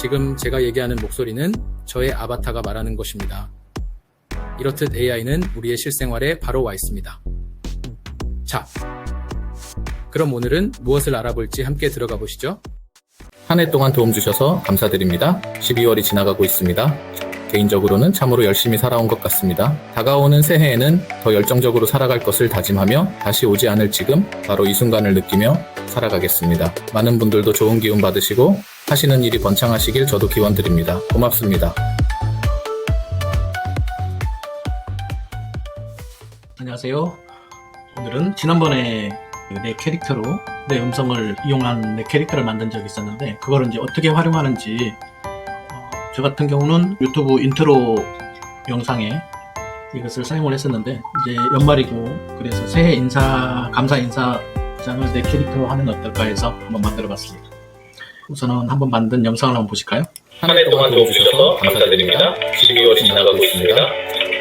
지금 제가 얘기하는 목소리는 저의 아바타가 말하는 것입니다. 이렇듯 AI는 우리의 실생활에 바로 와 있습니다. 자, 그럼 오늘은 무엇을 알아볼지 함께 들어가 보시죠. 한 해 동안 도움 주셔서 감사드립니다. 12월이 지나가고 있습니다. 개인적으로는 참으로 열심히 살아온 것 같습니다. 다가오는 새해에는 더 열정적으로 살아갈 것을 다짐하며 다시 오지 않을 지금 바로 이 순간을 느끼며 살아가겠습니다. 많은 분들도 좋은 기운 받으시고 하시는 일이 번창하시길 저도 기원드립니다. 고맙습니다. 안녕하세요. 오늘은 지난번에 내 캐릭터로 내 음성을 이용한 내 캐릭터를 만든 적이 있었는데 그걸 이제 어떻게 활용하는지 어, 저 같은 경우는 유튜브 인트로 영상에 이것을 사용을 했었는데 이제 연말이고 그래서 새해 인사 감사 인사장을 내 캐릭터로 하면 어떨까 해서 한번 만들어 봤습니다. 우선은 한번 만든 영상을 한번 보실까요? 한 해 동안 도움 주셔서 감사드립니다. 12월이 지나가고 있습니다.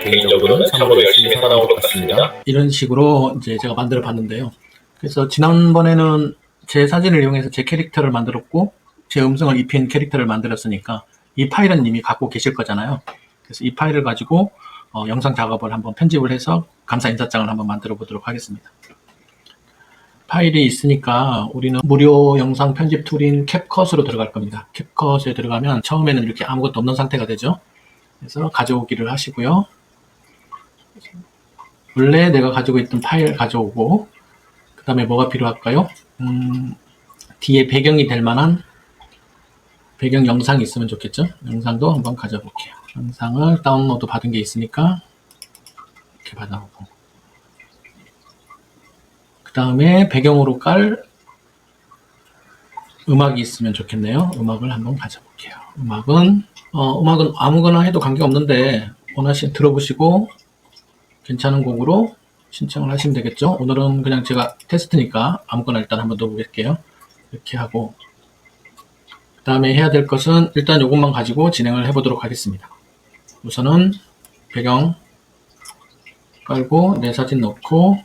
개인적으로는 참으로 열심히 살아온 것 같습니다. 이런 식으로 이제 제가 만들어 봤는데요. 그래서 지난번에는 제 사진을 이용해서 제 캐릭터를 만들었고 제 음성을 입힌 캐릭터를 만들었으니까 이 파일은 이미 갖고 계실 거잖아요. 그래서 이 파일을 가지고 어, 영상 작업을 한번 편집을 해서 감사 인사장을 한번 만들어 보도록 하겠습니다. 파일이 있으니까 우리는 무료 영상 편집 툴인 캡컷으로 들어갈 겁니다. 캡컷에 들어가면 처음에는 이렇게 아무것도 없는 상태가 되죠. 그래서 가져오기를 하시고요. 원래 내가 가지고 있던 파일 가져오고 그 다음에 뭐가 필요할까요? 음, 뒤에 배경이 될 만한 배경 영상이 있으면 좋겠죠? 영상도 한번 가져볼게요. 영상을 다운로드 받은 게 있으니까 이렇게 받아오고 그 다음에 배경으로 깔 음악이 있으면 좋겠네요. 음악을 한번 가져볼게요. 음악은 어, 음악은 아무거나 해도 관계없는데 원하시 들어보시고 괜찮은 곡으로 신청을 하시면 되겠죠. 오늘은 그냥 제가 테스트니까 아무거나 일단 한번 넣어볼게요. 이렇게 하고 그 다음에 해야 될 것은 일단 이것만 가지고 진행을 해보도록 하겠습니다. 우선은 배경 깔고 내 사진 넣고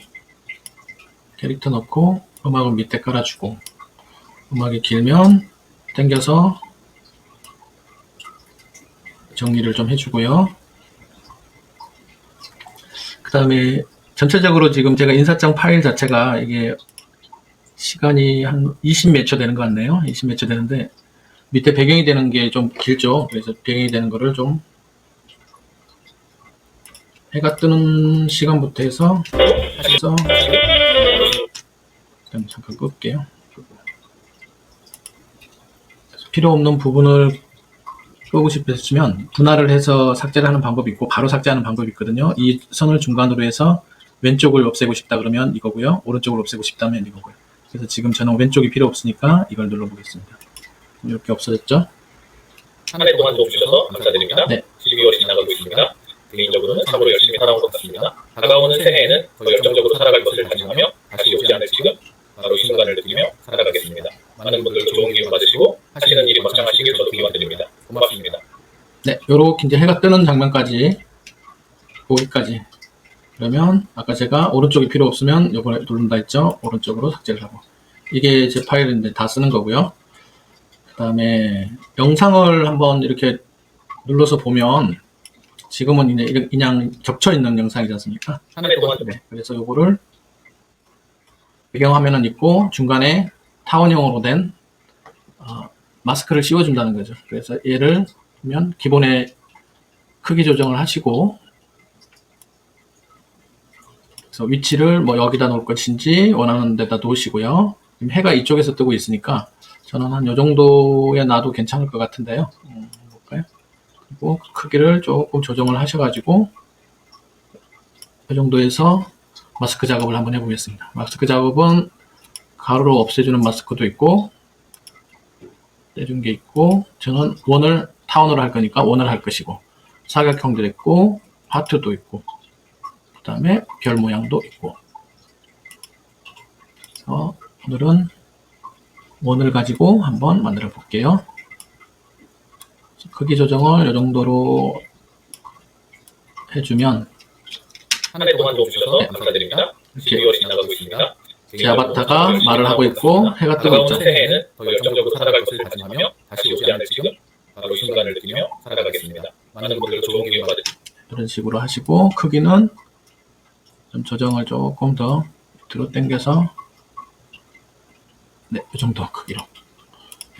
캐릭터 넣고 음악을 밑에 깔아주고 음악이 길면 당겨서 정리를 좀 해주고요. 그 다음에 전체적으로 지금 제가 인사장 파일 자체가 이게 시간이 한 20몇 초 되는 것 같네요. 20몇 초 되는데 밑에 배경이 되는 게 좀 길죠. 그래서 배경이 되는 거를 좀 해가 뜨는 시간부터 해서 해서 일단 잠깐 끌게요. 필요 없는 부분을 끄고 싶으시면 분할을 해서 삭제를 하는 방법이 있고 바로 삭제하는 방법이 있거든요. 이 선을 중간으로 해서 왼쪽을 없애고 싶다 그러면 이거고요. 오른쪽을 없애고 싶다면 이거고요. 그래서 지금 저는 왼쪽이 필요 없으니까 이걸 눌러보겠습니다. 이렇게 없어졌죠? 한 해 동안 도움 주셔서 감사드립니다. 네. 12월이 지나가고 있습니다. 개인적으로는 참으로 열심히 살아온 것 같습니다. 다가오는 새해에는 더 열정적으로 살아갈 것을 다짐하며 다시 오지 않을 지금 바로 이 순간을 느끼며 살아가겠습니다. 많은 분들도 좋은 기운 받으시고 하시는 일이 번창하시길 저도 기원드립니다. 고맙습니다. 네, 요렇게 이제 해가 뜨는 장면까지 거기까지. 그러면 아까 제가 오른쪽이 필요 없으면 요걸 누른다 했죠? 오른쪽으로 삭제를 하고. 이게 제 파일인데 다 쓰는 거고요. 그 다음에 영상을 한번 이렇게 눌러서 보면 지금은 이제 그냥 겹쳐 있는 영상이지 않습니까? 네, 그래서 요거를 배경화면은 있고 중간에 타원형으로 된 어, 마스크를 씌워준다는 거죠. 그래서 얘를 보 면 기본의 크기 조정을 하시고 그래서 위치를 뭐 여기다 놓을 것인지 원하는 데다 놓으시고요. 지금 해가 이쪽에서 뜨고 있으니까 저는 한 요 정도에 놔도 괜찮을 것 같은데요. 음, 볼까요? 그리고 크기를 조금 조정을 하셔가지고 이 정도에서 마스크 작업을 한번 해보겠습니다. 마스크 작업은 가로로 없애주는 마스크도 있고 떼준 게 있고 저는 원을 타원으로 할 거니까 원을 할 것이고 사각형도 있고 하트도 있고 그 다음에 별 모양도 있고 그래서 오늘은 원을 가지고 한번 만들어 볼게요. 크기 조정을 이 정도로 해주면 한해 동안 도움 주셔서 감사드립니다. 12월이 지나가고 있습니다. 제 아바타가 말을 하고 있고 해가 뜨고 있죠. 새해에는 더 열정적으로 살아갈 것을 다짐하며 다시 오지 않을 지금 순간을 느끼며 살아가겠습니다. 많은 분들도 좋은 기운 받으 이런 식으로 하시고 크기는 좀 조정을 조금 더 밑으로 당겨서 네, 이 정도 크기로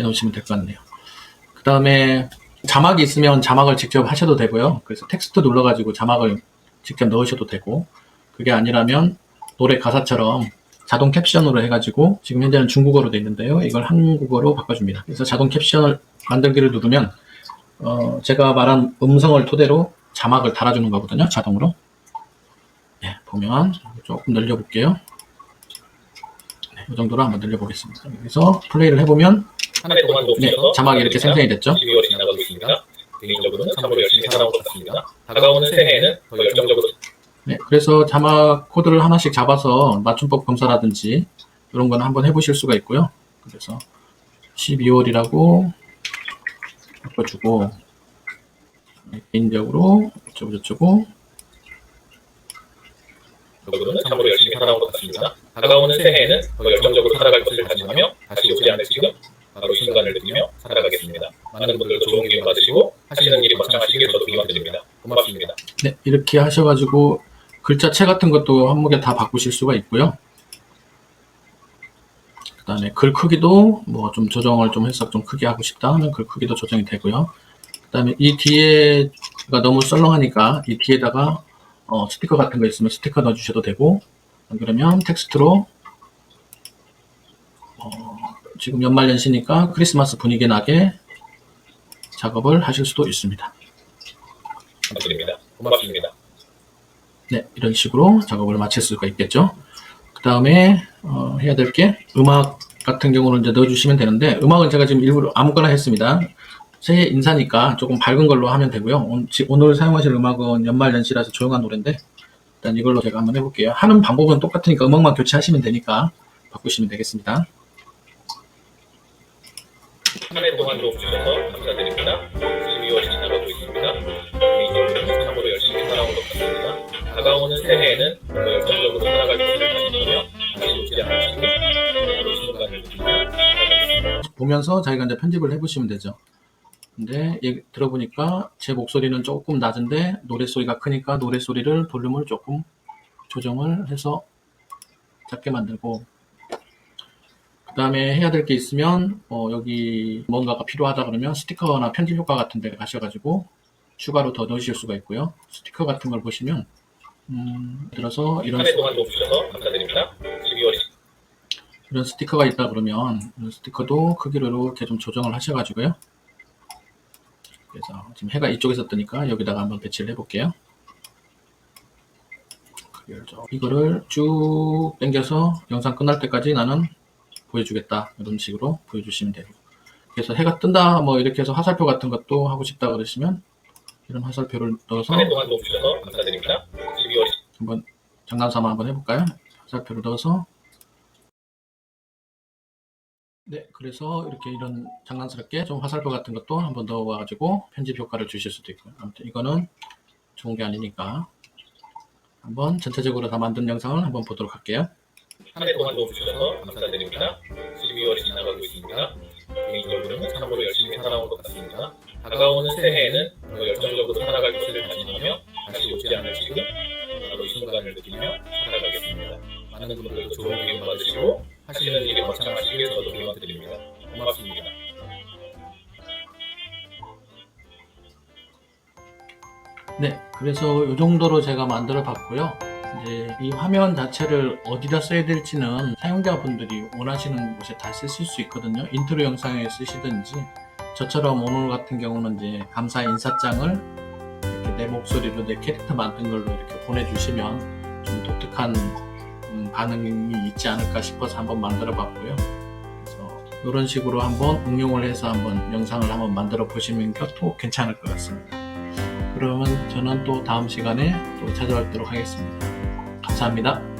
해놓으시면 될 것 같네요. 그 다음에 자막이 있으면 자막을 직접 하셔도 되고요. 그래서 텍스트 눌러가지고 자막을 직접 넣으셔도 되고 그게 아니라면 노래 가사처럼 자동 캡션으로 해가지고 지금 현재는 중국어로 돼 있는데요. 이걸 한국어로 바꿔줍니다. 그래서 자동 캡션을 만들기를 누르면 어, 제가 말한 음성을 토대로 자막을 달아주는 거거든요. 자동으로. 네, 보면 조금 늘려볼게요. 네, 이 정도로 한번 늘려보겠습니다. 여기서 플레이를 해보면 한해 동안 네, 자막이 이렇게 생성이 됐죠. 12월이 지나가고 있습니다. 개인적으로는 참으로 열심히 살아온 것 같습니다. 다가오는 새해에는 더 열정적으로 네, 그래서 자막 코드를 하나씩 잡아서 맞춤법 검사라든지 이런 거는 한번 해보실 수가 있고요. 그래서 12월이라고 바꿔주고 네, 개인적으로 어쩌고 저쩌고 적으로는 참으로 열심히 살아온 것 같습니다. 다가오는 새해에는 더 열정적으로 살아갈 것을 다짐하며 다시 오지 않을 지금 바로 이 순간을 느끼며 살아가겠습니다. 많은 분들도 좋은 기운 받으시고 하시는 일이 번창하시길 저도 기원드립니다. 고맙습니다. 네, 이렇게 하셔가지고 글자체 같은 것도 한목에 다 바꾸실 수가 있고요. 그 다음에 글 크기도 뭐 좀 조정을 좀 해서 좀 크게 하고 싶다 하면 글 크기도 조정이 되고요. 그 다음에 이 뒤에가 너무 썰렁하니까 이 뒤에다가 어, 스티커 같은 거 있으면 스티커 넣어주셔도 되고 안 그러면 텍스트로 어, 지금 연말연시니까 크리스마스 분위기 나게 작업을 하실 수도 있습니다. 감사드립니다. 고맙습니다. 네, 이런 식으로 작업을 마칠 수가 있겠죠. 그 다음에 어, 해야 될 게 음악 같은 경우는 이제 넣어주시면 되는데 음악은 제가 지금 일부러 아무거나 했습니다. 새해 인사니까 조금 밝은 걸로 하면 되고요. 오늘 사용하실 음악은 연말 연시라서 조용한 노래인데 일단 이걸로 제가 한번 해볼게요. 하는 방법은 똑같으니까 음악만 교체하시면 되니까 바꾸시면 되겠습니다. 한 해 동안 도와주셔서 감사드립니다. 12월이 지나가고 있습니다. 개인적으로는 참으로 열심히 살아온 것 같습니다. 다가오는 새해에는 더 열정적으로 살아갈 것을 다짐하며 다시 오지 살아가겠습니다. 보면서 자기가 이제 편집을 해보시면 되죠. 근데 들어보니까 제 목소리는 조금 낮은데 노랫소리가 크니까 노랫소리를 볼륨을 조금 조정을 해서 작게 만들고 그 다음에 해야 될 게 있으면 어, 여기 뭔가가 필요하다 그러면 스티커나 편집 효과 같은 데 가셔가지고 추가로 더 넣으실 수가 있고요. 스티커 같은 걸 보시면 음, 들어서 이런 한해 동안 도와주셔서 감사드립니다. 12월이 이런 스티커가 있다 그러면 이런 스티커도 크기로 이렇게 좀 조정을 하셔가지고요. 그래서 지금 해가 이쪽에서 뜨니까 여기다가 한번 배치를 해볼게요. 이거를 쭉 당겨서 영상 끝날 때까지 나는 보여주겠다 이런 식으로 보여주시면 되고 그래서 해가 뜬다 뭐 이렇게 해서 화살표 같은 것도 하고 싶다 그러시면 이런 화살표를 넣어서 한해 동안 도와주셔서 감사드립니다. 12월이 한번 장난삼아 한번 해볼까요? 화살표를 넣어서 네, 그래서 이렇게 이런 장난스럽게 좀 화살표 같은 것도 한번 넣어가지고 편집 효과를 주실 수도 있고요. 아무튼 이거는 좋은 게 아니니까 한번 전체적으로 다 만든 영상을 한번 보도록 할게요. 한 해 동안 도와주셔서 감사드립니다. 12월이 지나가고 있습니다. 개인적으로는 참으로 열심히 살아온 것 같습니다. 다가오는 새해에는 더 열정적으로 살아갈 것을 다짐하며 다시 오지 않을 지금 바로 이 순간을 느끼며 살아가겠습니다. 많은 분들도 좋은 기운 받으시고 하시는 일이 번창하시길 저도 기원드립니다. 고맙습니다. 네, 그래서 이 정도로 제가 만들어 봤고요. 이제 이 화면 자체를 어디다 써야 될지는 사용자분들이 원하시는 곳에 다 쓰실 수 있거든요. 인트로 영상에 쓰시든지 저처럼 오늘 같은 경우는 이제 감사 인사장을 이렇게 내 목소리로 내 캐릭터 만든 걸로 이렇게 보내주시면 좀 독특한 음, 반응이 있지 않을까 싶어서 한번 만들어 봤고요. 그래서 이런 식으로 한번 응용을 해서 한번 영상을 한번 만들어 보시면 또 괜찮을 것 같습니다. 그러면 저는 또 다음 시간에 또 찾아뵙도록 하겠습니다. 감사합니다.